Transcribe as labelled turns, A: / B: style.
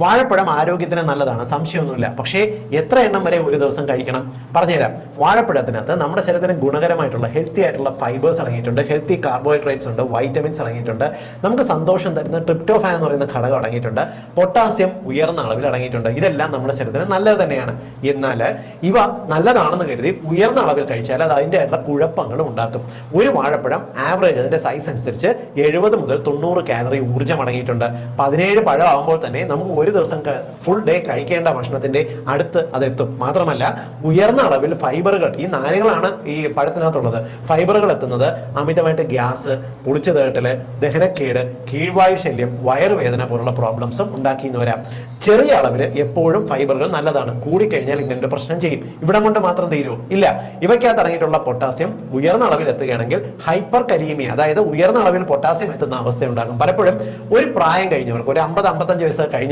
A: വാഴപ്പഴം ആരോഗ്യത്തിന് നല്ലതാണ്. സംശയമൊന്നുമില്ല. പക്ഷേ എത്ര എണ്ണം വരെ ഒരു ദിവസം കഴിക്കണം? പറഞ്ഞുതരാം. വാഴപ്പഴത്തിനകത്ത് നമ്മുടെ ശരീരത്തിന് ഗുണകരമായിട്ടുള്ള ഹെൽത്തി ആയിട്ടുള്ള ഫൈബേഴ്സ് അടങ്ങിയിട്ടുണ്ട്. ഹെൽത്തി കാർബോഹൈഡ്രേറ്റ്സ് ഉണ്ട് വൈറ്റമിൻസ് അടങ്ങിയിട്ടുണ്ട്. നമുക്ക് സന്തോഷം തരുന്ന ട്രിപ്റ്റോഫാൻ എന്ന് പറയുന്ന ഘടകം അടങ്ങിയിട്ടുണ്ട്. പൊട്ടാസ്യം ഉയർന്ന അളവിൽ അടങ്ങിയിട്ടുണ്ട്. ഇതെല്ലാം നമ്മുടെ ശരീരത്തിന് നല്ലത് തന്നെയാണ്. എന്നാൽ ഇവ നല്ലതാണെന്ന് കരുതി ഉയർന്ന അളവിൽ കഴിച്ചാൽ അത് അതിന്റെ ആയിട്ടുള്ള കുഴപ്പങ്ങളും ഉണ്ടാക്കും. ഒരു വാഴപ്പഴം ആവറേജ് അതിന്റെ സൈസ് അനുസരിച്ച് എഴുപത് മുതൽ തൊണ്ണൂറ് കാലറി ഊർജം അടങ്ങിയിട്ടുണ്ട്. പതിനേഴ് പഴം ആകുമ്പോൾ തന്നെ നമുക്ക് ഒരു ദിവസം ഫുൾ ഡേ കഴിക്കേണ്ട ഭക്ഷണത്തിന്റെ അടുത്ത് അതെത്തും. മാത്രമല്ല ഉയർന്ന അളവിൽ ഫൈബറുകൾ ഈ നാരുകളാണ് ഈ പഴത്തിനകത്തുള്ളത്. ഫൈബറുകൾ എത്തുന്നത് അമിതമായിട്ട് ഗ്യാസ് പുളിച്ചു തേട്ടൽ ദഹനക്കേട് കീഴ്വായു ശല്യം വയറുവേദന പോലുള്ള പ്രോബ്ലംസും ഉണ്ടാക്കിയെന്ന് വരാം. ചെറിയ അളവിൽ എപ്പോഴും ഫൈബറുകൾ നല്ലതാണ്. കൂടിക്കഴിഞ്ഞാൽ ഇങ്ങനൊരു പ്രശ്നം ചെയ്യും. ഇവിടെ കൊണ്ട് മാത്രം തീരുമോ ഇല്ല. ഇവയ്ക്കകത്ത് അടങ്ങിയിട്ടുള്ള പൊട്ടാസ്യം ഉയർന്ന അളവിൽ എത്തുകയാണെങ്കിൽ ഹൈപ്പർ കരീമിയ അതായത് ഉയർന്ന അളവിൽ പൊട്ടാസ്യം എത്തുന്ന അവസ്ഥ ഉണ്ടാകും പലപ്പോഴും ഒരു പ്രായം കഴിഞ്ഞവർക്ക് ഒരു അമ്പത് അമ്പത്തഞ്ച് വയസ്സ് കഴിഞ്ഞ